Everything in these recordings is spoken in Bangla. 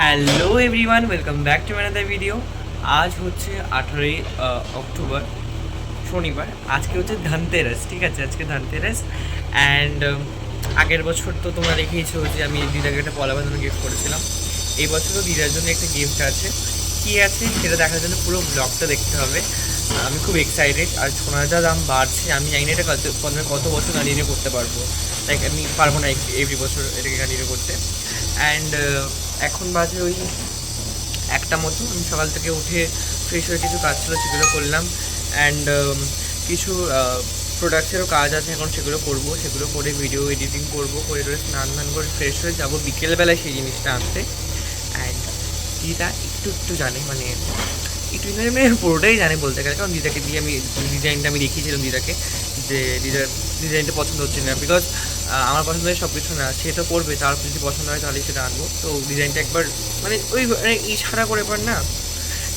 Hello everyone welcome back to ম্যানাদার video আজ হচ্ছে আঠারোই অক্টোবর, শনিবার। আজকে হচ্ছে ধনতেরাস, ঠিক আছে? আজকে ধনতেরাস। অ্যান্ড আগের বছর তো তোমরা দেখেইছো যে আমি দিদাকে একটা পলা বাঁধানো গিফট করেছিলাম। এই বছরও দিদার জন্য একটা গিফট আছে। কী আছে সেটা দেখার জন্য পুরো ব্লগটা দেখতে হবে। আমি খুব এক্সাইটেড আর সোনার যা দাম বাড়ছে, আমি জানি না এটা কত কত- বছর কন্টিনিউ করতে পারব। লাইক আমি পারব না এভরি বছর এটাকে কন্টিনিউ করতে। অ্যান্ড এখন বাজে ওই একটা মতো। আমি সকাল থেকে উঠে ফ্রেশ হয়ে কিছু কাজ ছিল সেগুলো করলাম। অ্যান্ড কিছু প্রোডাক্টসেরও কাজ আছে এখন সেগুলো করব। সেগুলো করে ভিডিও এডিটিং করব, করে টোরে স্নান করে ফ্রেশ হয়ে যাব। বিকেলবেলায় সেই জিনিসটা আনতে। দিদা একটু একটু জানে মানে একটু মানে পুরোটাই জানে বলতে গেলে। কারণ দিদাকে দিয়ে আমি ডিজাইনটা আমি দেখিয়েছিলাম দিদাকে যে দিদার ডিজাইনটা পছন্দ হচ্ছে না। বিকজ আমার পছন্দ হয় সব কিছু না, সে তো করবে, তার যদি পছন্দ হয় তাহলে সেটা আনব। তো ডিজাইনটা একবার মানে ওই মানে ইশারা করে পার না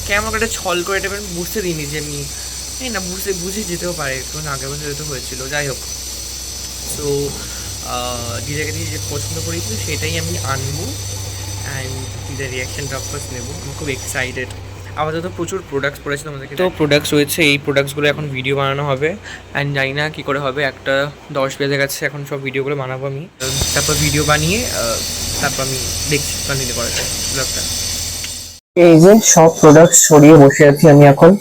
কেমন করে একটা ছল করে এটা বুঝতে দিইনি যে আমি না, বুঝতে, বুঝে যেতেও পারে, কারণ আগের বছর তো হয়েছিল। যাই হোক। সো দিদাকে দিয়ে যে পছন্দ করেছি সেটাই আমি আনব। অ্যান্ড দিদার রিয়াকশানটা অফকোর্স নেব। আমি খুব এক্সাইটেড আপাতত প্রচুর প্রোডাক্টস পড়েছে তোমাদেরকে তো প্রোডাক্টস রয়েছে এই প্রোডাক্টসগুলো এখন ভিডিও বানানো হবে। অ্যান্ড জানি না কী করে হবে একটা দশ বেজে গেছে এখন সব ভিডিওগুলো বানাবো আমি। তারপর ভিডিও বানিয়ে আহ, তারপর আমি দেখছি কন্টিনিউ করা যায় ব্লগটা এই যে সব প্রোডাক্ট সরিয়ে বসে আছি আমি এখন।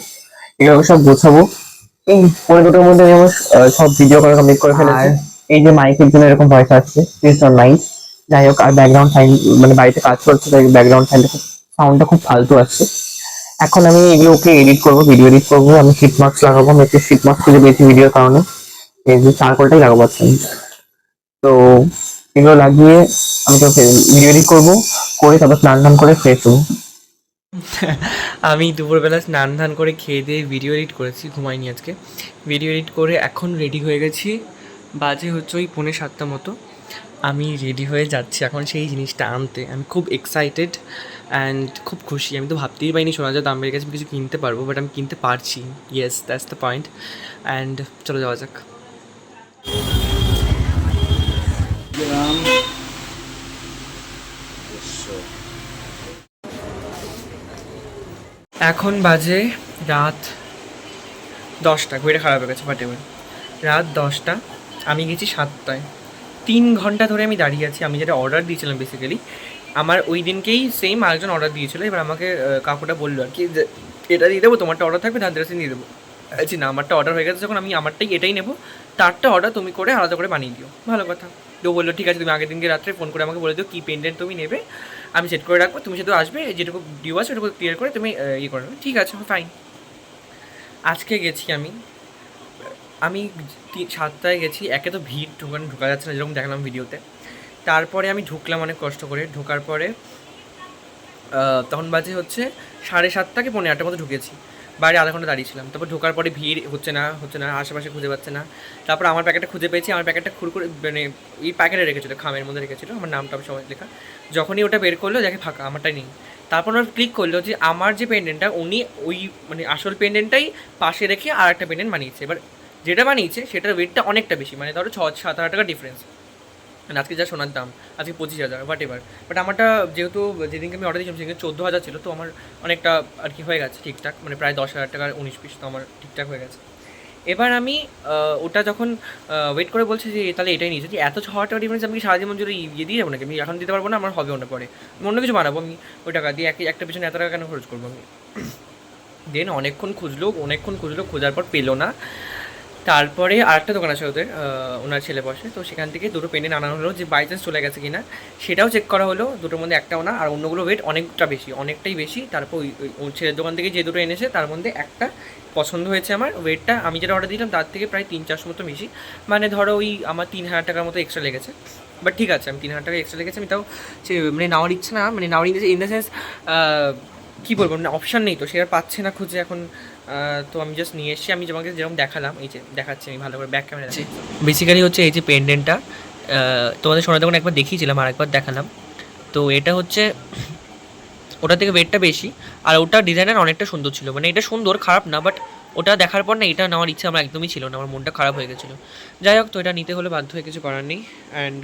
এগুলো সব গোছাবো। এই পনেরো দুটোর মধ্যে আমি আমার আহ, সব ভিডিও করা কমপ্লিট করে ফেলেছি। এই যে মাইকের জন্য এরকম ভয়েস আসছে প্লিজ ডন্ট মাইন্ড যাই হোক, আর ব্যাকগ্রাউন্ড সাইন মানে বাড়িতে কাজ করছে, তাই ব্যাকগ্রাউন্ড সাইনটা খুব সাউন্ডটা খুব ফালতু আসছে এখন আমি এগুলোকে এডিট করব ভিডিও এডিট করব, আমি শীট মাস্ক লাগাবো, আমি একটু শীট মাস্ক খুঁজে পেয়েছি ভিডিওর কারণে। এই যে চারকোলটাই লাগাবো আজকে। তো, এগুলো লাগিয়ে আমি তো ভিডিও এডিট করব, করে তারপর স্নান টান করে ফ্রেশ হব। আমি দুপুরবেলা স্নান ধান করে খেয়ে দিয়ে ভিডিও এডিট করেছি, ঘুমাইনি আজকে। ভিডিও এডিট করে এখন রেডি হয়ে গেছি, বাজে হচ্ছে ওই পৌনে সাতটা মতো। আমি রেডি হয়ে যাচ্ছি এখন সেই জিনিসটা আনতে। আমি খুব এক্সাইটেড অ্যান্ড খুব খুশি। আমি তো ভাবতেই পারিনি শোনা যায় দামের কাছে কিছু কিনতে পারব বাট আমি কিনতে পারছি। Yes that's the point and চলো যাওয়া যাক। এখন বাজে রাত দশটা। ঘুরে খারাপ হয়ে গেছে এবার রাত দশটা। আমি গেছি সাতটায়। তিন ঘণ্টা ধরে আমি দাঁড়িয়ে আছি, আমি যেটা অর্ডার দিয়েছিলাম বেসিক্যালি আমার ওই দিনকেই সেম আরেকজন অর্ডার দিয়েছিলো, এবার আমাকে কাকুটা বলল আর কি এটা দিয়ে দেবো, তোমারটা অর্ডার থাকবে ধান দিয়ে দেবো। আচ্ছা না, আমারটা অর্ডার হয়ে গেছে, যখন আমি আমারটাই, এটাই নেব, তারটা অর্ডার তুমি করে আলাদা করে বানিয়ে দিও। ভালো কথা। তো বলল, ঠিক আছে, তুমি আগের দিনকে রাত্রে ফোন করে আমাকে বলে দিও, কী পেন্ডেন্ট তুমি নেবে, আমি সেট করে রাখব, তুমি শুধু আসবে, যেটুকু ডিউ আছে, ওটুকু ক্লিয়ার করে তুমি ইয়ে করে। নেবে ঠিক আছে ফাইন আজকে গেছি আমি আমি সাতটায় গেছি, একে তো ভিড় ঢোকানো, ঢোকা যাচ্ছে না, যেরকম দেখলাম ভিডিওতে। তারপরে আমি ঢুকলাম অনেক কষ্ট করে, ঢোকার পরে তখন বাজে হচ্ছে সাড়ে সাতটাকে পনেরো আটটার মতো ঢুকেছি। বাইরে আধা ঘণ্টা দাঁড়িয়েছিলাম তারপর ঢোকার পরে ভিড় হচ্ছে না হচ্ছে না, আশেপাশে খুঁজে পাচ্ছে না। তারপর আমার প্যাকেটটা খুঁজে পেয়েছি, আমার প্যাকেটটা খুর করে মানে এই প্যাকেটে রেখেছিলো, খামের মধ্যে রেখেছিলো, আমার নামটা সবাই লেখা। যখনই ওটা বের করল, দেখে ফাঁকা, আমারটাই নেই। তারপর ওরা ক্লিক করল যে, আমার যে পেন্ডেন্টটা উনি ওই মানে আসল পেন্ডেন্টটাই পাশে রেখে আর একটা পেন্ডেন্ট বানিয়েছে। এবার যেটা বানিয়েছে, সেটার ওয়েটটা অনেকটা বেশি। মানে ধরো ছ, সাত হাজার টাকা ডিফারেন্স মানে আজকে যা সোনার দাম, আজকে পঁচিশ হাজার হোয়াট এভার বাট আমারটা যেহেতু যেদিনকে আমি অর্ডার দিয়েছিলাম, সেদিনকে চোদ্দ হাজার ছিল, তো আমার অনেকটা আর কি হয়ে গেছে ঠিকঠাক। মানে প্রায় দশ হাজার টাকার উনিশ পিস তো আমার ঠিকঠাক হয়ে গেছে। এবার আমি ওটা যখন ওয়েট করে বলছে যে, তাহলে এটাই নিয়েছি। যে এত ছ হাজার টাকা ডিফারেন্স আমি কি সারা জীবন জুড়ে ইয়ে দিয়ে যাব নাকি? আমি এখন দিতে পারব না, আমার হবে অন্য পরে। আমি অন্য কিছু বানাবো, আমি ওই টাকা দিয়ে এক- একটা পিছনে এত টাকা কেন খরচ করব আমি? দেন অনেকক্ষণ খুঁজলো অনেকক্ষণ খুঁজলো, খোঁজার পর পেল না। তারপরে আরেকটা দোকান আছে ওদের ওনার ছেলে বসে, তো সেখান থেকে দুটো পেন্ডেন্ট আনানো হলো, যে বাই চান্স চলে গেছে কিনা, সেটাও চেক করা হলো, দুটোর মধ্যে একটা না আর অন্যগুলো ওয়েট অনেকটা বেশি, অনেকটাই বেশি, তারপর ওই ছেলের দোকান থেকে যে দুটো এনেছে, তার মধ্যে একটা পছন্দ হয়েছে আমার ওয়েটটা আমি যেটা অর্ডার দিলাম, তার থেকে প্রায় তিন চারশো মতো বেশি মানে ধরো ওই আমার তিন হাজার টাকার মতো এক্সট্রা লেগেছে বাট ঠিক আছে, আমি তিন হাজার টাকা এক্সট্রা লেগেছে, আমি তাও মানে নেওয়ার ইচ্ছে না মানে নেওয়ার ইচ্ছে ইন দ্য সেন্স কী বলব মানে অপশান নেই তো সে আর পাচ্ছে না খুঁজে এখন তো আমি জাস্ট নিয়ে এসেছি আমি তোমাকে যেরকম দেখালাম এই যে দেখাচ্ছি আমি ভালো করে ব্যাক ক্যামেরা আছে বেসিক্যালি হচ্ছে এই যে পেন্ডেন্টটা তোমাদের সোনার দোকানে একবার দেখিয়েছিলাম আর একবার দেখালাম তো এটা হচ্ছে ওটা থেকে ওয়েটটা বেশি আর ওটা ডিজাইনার অনেকটা সুন্দর ছিল। মানে এটা সুন্দর খারাপ না বাট ওটা দেখার পর না এটা নেওয়ার ইচ্ছা আমার একদমই ছিল না আমার মনটা খারাপ হয়ে গেছিল। যাই হোক তো এটা নিতে হলে বাধ্য হয়ে কিছু করার নেই অ্যান্ড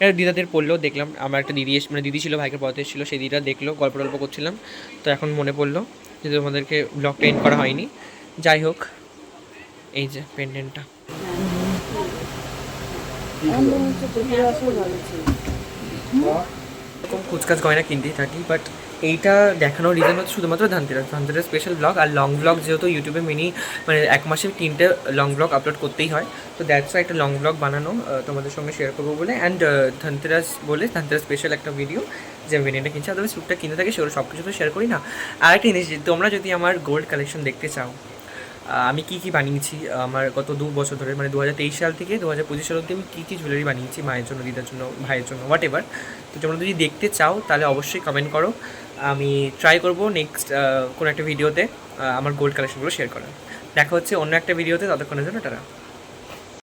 এটা দিদাদের পড়ল দেখলাম আমার একটা দিদি মানে দিদি ছিল ভাইকে পড়াতে এসেছিল সেই দিদিটা দেখল গল্প টল্প করছিলাম তো এখন মনে পড়ল যে তোমাদেরকে ব্লগ এন্ড করা হয়নি যাই হোক এই যে পেন্ডেন্টটা এরকম কুচকাচ গয়না কিনতেই থাকি বাট এইটা দেখানোর রিজন হচ্ছে শুধুমাত্র ধানতেরাস। ধানতেরাস স্পেশাল ব্লগ আর লং ব্লগ যেহেতু ইউটিউবে মিনি মানে এক মাসে তিনটে লং ব্লগ আপলোড করতেই হয়। তো দ্যাটস একটা লং ব্লগ বানানো তোমাদের সঙ্গে শেয়ার করব বলে অ্যান্ড ধানতেরাস বলে ধানতেরাস স্পেশাল একটা ভিডিও যে আমি ভেনিটা কিনছি। আদারওয়াইজ স্যুটটা কিনতে থাকি, সেগুলো সব কিছু তো শেয়ার করি না। আর একটা জিনিস তোমরা যদি আমার গোল্ড কালেকশন দেখতে চাও আমি কী কী বানিয়েছি, আমার গত দু বছর ধরে মানে দু হাজার তেইশ সাল থেকে দু হাজার পঁচিশ সাল অব্দি আমি কী কী জুয়েলারি বানিয়েছি, মায়ের জন্য, দিদার জন্য, ভাইয়ের জন্য হোয়াট এভার তো তোমরা যদি দেখতে চাও, তাহলে অবশ্যই কমেন্ট করো। আমি ট্রাই করব নেক্সট কোনো একটা ভিডিওতে আমার গোল্ড কালেকশনগুলো শেয়ার করার। দেখা হচ্ছে অন্য একটা ভিডিওতে ততক্ষণের জন্য তারা